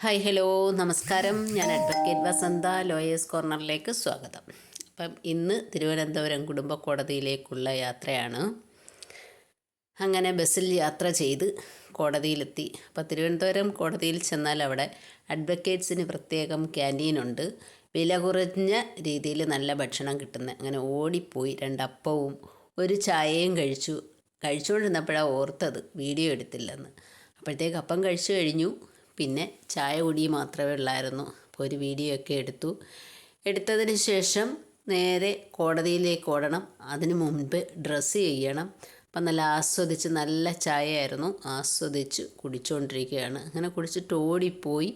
Hi hello. നമസ്കാരം. ഞാൻ advocate വസന്ത lawyers കോർണറിലേക്ക് സ്വാഗതം. അപ്പം ഇന്ന് തിരുവനന്തപുരം കുടുംബ കോടതിയിലേക്കുള്ള യാത്രയാണ്. അങ്ങനെ ബസ്സിൽ യാത്ര ചെയ്ത് കോടതിയിലെത്തി. അപ്പോൾ തിരുവനന്തപുരം കോടതിയിൽ ചെന്നാൽ അവിടെ അഡ്വക്കേറ്റ്സിന് പ്രത്യേകം ക്യാന്റീനുണ്ട് വില കുറഞ്ഞ രീതിയിൽ നല്ല ഭക്ഷണം കിട്ടുന്ന അങ്ങനെ ഓടിപ്പോയി രണ്ടപ്പവും ഒരു ചായയും കഴിച്ചു. കഴിച്ചുകൊണ്ടിരുന്നപ്പോഴാണ് ഓർത്തത് വീഡിയോ എടുത്തില്ലെന്ന്. അപ്പോഴത്തേക്ക് അപ്പം കഴിച്ചു കഴിഞ്ഞു. പിന്നെ ചായ കുടി മാത്രമേ ഉള്ളായിരുന്നു. അപ്പോൾ ഒരു വീഡിയോ ഒക്കെ എടുത്തു. എടുത്തതിന് ശേഷം നേരെ കോടതിയിലേക്ക് ഓടണം. അതിന് മുൻപ് ഡ്രസ്സ് ചെയ്യണം. അപ്പം നല്ല ആസ്വദിച്ച് നല്ല ചായയായിരുന്നു. ആസ്വദിച്ച് കുടിച്ചുകൊണ്ടിരിക്കുകയാണ് അങ്ങനെ കുടിച്ചിട്ട് ഓടിപ്പോയി.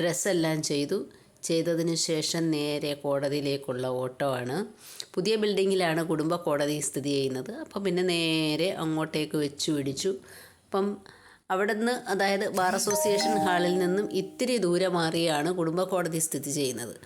ഡ്രസ്സെല്ലാം ചെയ്തു. ചെയ്തതിന് ശേഷം നേരെ കോടതിയിലേക്കുള്ള ഓട്ടമാണ്. പുതിയ ബിൽഡിങ്ങിലാണ് കുടുംബ കോടതി സ്ഥിതി ചെയ്യുന്നത്. അപ്പം പിന്നെ നേരെ അങ്ങോട്ടേക്ക് വെച്ചു പിടിച്ചു. അപ്പം അവിടെ നിന്ന് അതായത് ബാർ അസോസിയേഷൻ ഹാളിൽ നിന്നും ഇത്തിരി ദൂരെ മാറിയാണ് കുടുംബ കോടതി സ്ഥിതി ചെയ്യുന്നത്.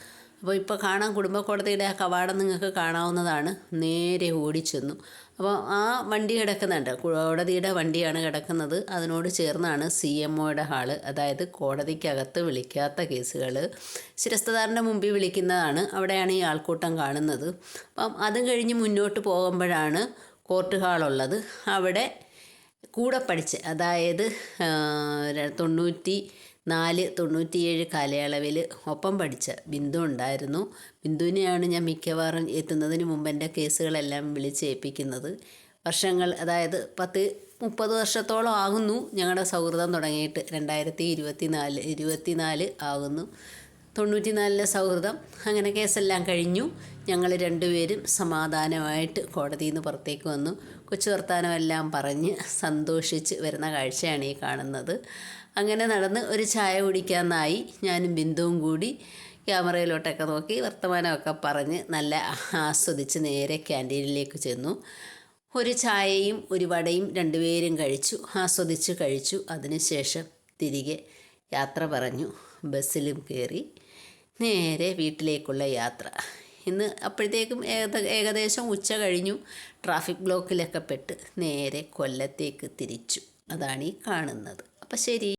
അപ്പോൾ ഇപ്പോൾ കാണാൻ കുടുംബ കോടതിയുടെ ആ കവാടം നിങ്ങൾക്ക് കാണാവുന്നതാണ്. നേരെ ഓടിച്ചെന്നു. അപ്പോൾ ആ വണ്ടി കിടക്കുന്നുണ്ട്. കോടതിയുടെ വണ്ടിയാണ് കിടക്കുന്നത്. അതിനോട് ചേർന്നാണ് സി എം ഒയുടെ ഹാൾ. അതായത് കോടതിക്കകത്ത് വിളിക്കാത്ത കേസുകൾ ശിരസ്തദാറിന്റെ മുമ്പിൽ വിളിക്കുന്നതാണ്. അവിടെയാണ് ഈ ആൾക്കൂട്ടം കാണുന്നത്. അപ്പം അതും കഴിഞ്ഞ് മുന്നോട്ട് പോകുമ്പോഴാണ് കോർട്ട് ഹാളുള്ളത്. അവിടെ കൂടെ പഠിച്ച് അതായത് തൊണ്ണൂറ്റി നാല് തൊണ്ണൂറ്റിയേഴ് കാലയളവിൽ ഒപ്പം പഠിച്ച ബിന്ദു ഉണ്ടായിരുന്നു. ബിന്ദുവിനെയാണ് ഞാൻ മിക്കവാറും എത്തുന്നതിന് മുമ്പ് എന്റെ കേസുകളെല്ലാം വിളിച്ചേൽപ്പിക്കുന്നത് വർഷങ്ങൾ അതായത് പത്ത് മുപ്പത് വർഷത്തോളം ആകുന്നു ഞങ്ങളുടെ സൗഹൃദം തുടങ്ങിയിട്ട്. രണ്ടായിരത്തി ഇരുപത്തി നാല് ഇരുപത്തി നാല് ആകുന്നു. തൊണ്ണൂറ്റി നാലിലെ സൗഹൃദം. അങ്ങനെ കേസെല്ലാം കഴിഞ്ഞു. ഞങ്ങൾ രണ്ടുപേരും സമാധാനമായിട്ട് കോടതിയിൽ നിന്ന് പുറത്തേക്ക് വന്നു. കൊച്ചു വർത്താനമെല്ലാം പറഞ്ഞ് സന്തോഷിച്ച് വരുന്ന കാഴ്ചയാണ് ഈ കാണുന്നത്. അങ്ങനെ നടന്ന് ഒരു ചായ കുടിക്കാമെന്നായി ഞാനും ബിന്ദുവും കൂടി ക്യാമറയിലോട്ടൊക്കെ നോക്കി വർത്തമാനമൊക്കെ പറഞ്ഞ് നല്ല ആസ്വദിച്ച് നേരെ ക്യാന്റീനിലേക്ക് ചെന്നു. ഒരു ചായയും ഒരു വടയും രണ്ടുപേരും കഴിച്ചു. ആസ്വദിച്ച് കഴിച്ചു. അതിനുശേഷം തിരികെ യാത്ര പറഞ്ഞു. ബസ്സിലും കയറി. നേരെ വീട്ടിലേക്കുള്ള യാത്ര. ഇന്ന് അപ്പോഴത്തേക്കും ഏകദേശം ഉച്ച കഴിഞ്ഞു. ട്രാഫിക് ബ്ലോക്കിലൊക്കെ പെട്ട് നേരെ കൊല്ലത്തേക്ക് തിരിച്ചു. അതാണ് ഈ കാണുന്നത്. അപ്പം ശരി.